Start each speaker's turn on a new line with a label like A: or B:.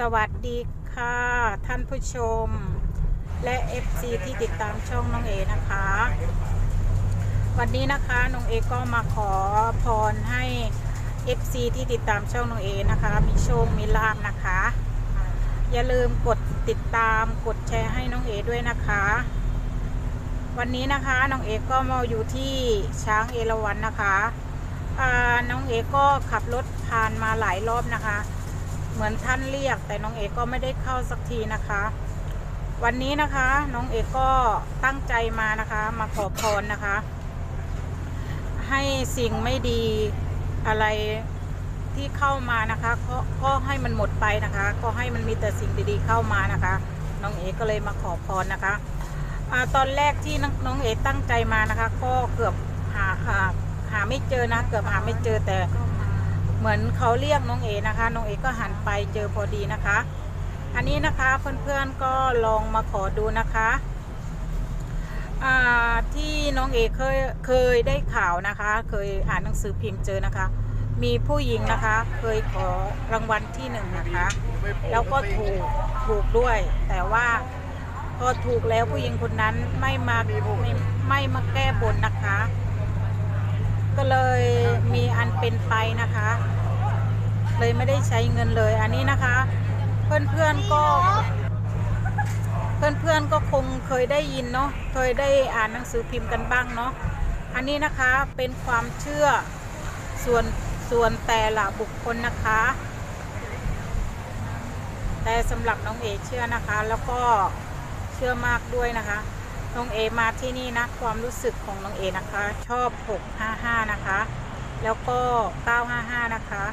A: สวัสดีค่ะท่านผู้ชม และ FC ที่ติดตามช่องน้องเอนะคะ วันนี้นะคะน้องเอก็มาขอพรให้ FC ที่ติดตามช่องน้องเอนะคะ มีโชคมีลาบนะคะ อย่าลืมกดติดตามกดแชร์ให้น้องเอด้วยนะคะ วันนี้นะคะน้องเอก็มาอยู่ที่ช้างเอราวัณนะคะน้องเอก็ขับรถผ่านมาหลายรอบนะคะ เหมือนท่านเรียก แต่น้องเอกก็ไม่ได้เข้าสักทีนะคะ วันนี้นะคะ น้องเอกก็ตั้งใจมานะคะ มาขอพรนะคะ ให้สิ่งไม่ดีอะไรที่เข้ามานะคะก็ก็ให้มันหมดไปนะคะ ก็ให้มันมีแต่สิ่งดีๆเข้ามานะคะ น้องเอกก็เลยมาขอพรนะคะอตอนแรกที่น้องน้องเอกตั้งใจมานะคะ ก็เกือบหาหาหาไม่เจอนะ เกือบหาไม่เจอแต่ เหมือนเขาเรียกน้องเอนะคะน้องเอก็หันไปเจอพอดีนะคะ อันนี้นะคะเพื่อนๆก็ลองมาขอดูนะคะที่น้องเอเคยเคยได้ข่าวนะคะ เคยอ่านหนังสือพิมพ์เจอนะคะ มีผู้หญิงนะคะ เคยขอรางวัลที่หนึ่งนะคะ แล้วก็ถูกถูกด้วย แต่ว่าพอถูกแล้วผู้หญิงคนนั้นไม่มาไม่ไม่มาแก้บนนะคะ ก็เลย มันเป็นไปนะคะ เลยไม่ได้ใช้เงินเลยอันนี้นะคะ เพื่อนๆก็ เพื่อนๆก็คงเคยได้ยินเนาะเคยได้อ่านหนังสือพิมพ์กันบ้างเนาะอันนี้นะคะเป็นความเชื่อส่วนส่วนแต่ละบุคคลนะคะ แต่สำหรับน้องเอเชื่อนะคะ แล้วก็เชื่อมากด้วยนะคะน้องเอมาที่นี่นะความรู้สึกของน้องเอนะคะ ชอบ 655 นะคะ แล้วก็ 955 นะคะ